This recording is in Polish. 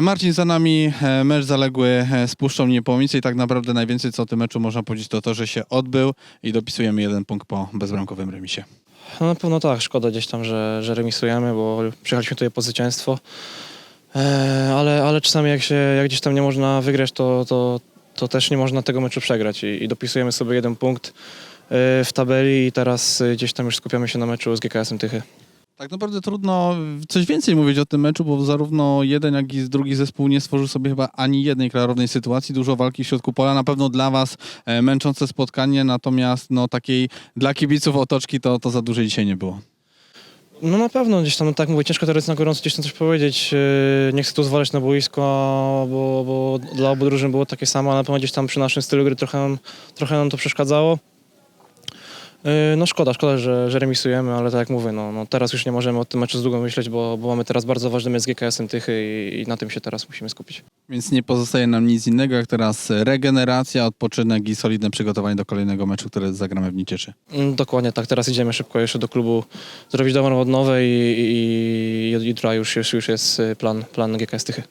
Marcin, za nami e, mecz zaległy e, z Puszczą Niepołomice i tak naprawdę najwięcej co o tym meczu można powiedzieć to to, że się odbył i dopisujemy jeden punkt po bezbramkowym remisie. No na pewno tak, szkoda gdzieś tam, że, że remisujemy, bo przyjechaliśmy tutaj po zwycięstwo. E, ale, ale czasami jak się jak gdzieś tam nie można wygrać, to, to, to też nie można tego meczu przegrać i, i dopisujemy sobie jeden punkt e, w tabeli i teraz e, gdzieś tam już skupiamy się na meczu z GKS-em Tychy. Tak naprawdę trudno coś więcej mówić o tym meczu, bo zarówno jeden, jak i drugi zespół nie stworzył sobie chyba ani jednej klarownej sytuacji. Dużo walki w środku pola. Na pewno dla was e, męczące spotkanie, natomiast no, takiej dla kibiców otoczki to, to za dużej dzisiaj nie było. No na pewno gdzieś tam, no tak mówię, ciężko teraz na gorąco gdzieś tam coś powiedzieć. E, Nie chcę tu zwalać na boisko, bo, bo dla obu drużyn było takie samo, ale na pewno gdzieś tam przy naszym stylu gry trochę, trochę nam to przeszkadzało. E, No szkoda, szkoda, że, że remisujemy, ale tak jak mówię, no, no teraz już nie możemy o tym meczu z długo myśleć, bo, bo mamy teraz bardzo ważny mecz z GKS-em Tychy i, i na tym się teraz musimy skupić. Więc nie pozostaje nam nic innego, jak teraz regeneracja, odpoczynek i solidne przygotowanie do kolejnego meczu, które zagramy w Niecieczy. Mm, Dokładnie tak, teraz idziemy szybko jeszcze do klubu zrobić dobrą odnowę i, i, i jutro już, już, już jest y, plan, plan GKS Tychy.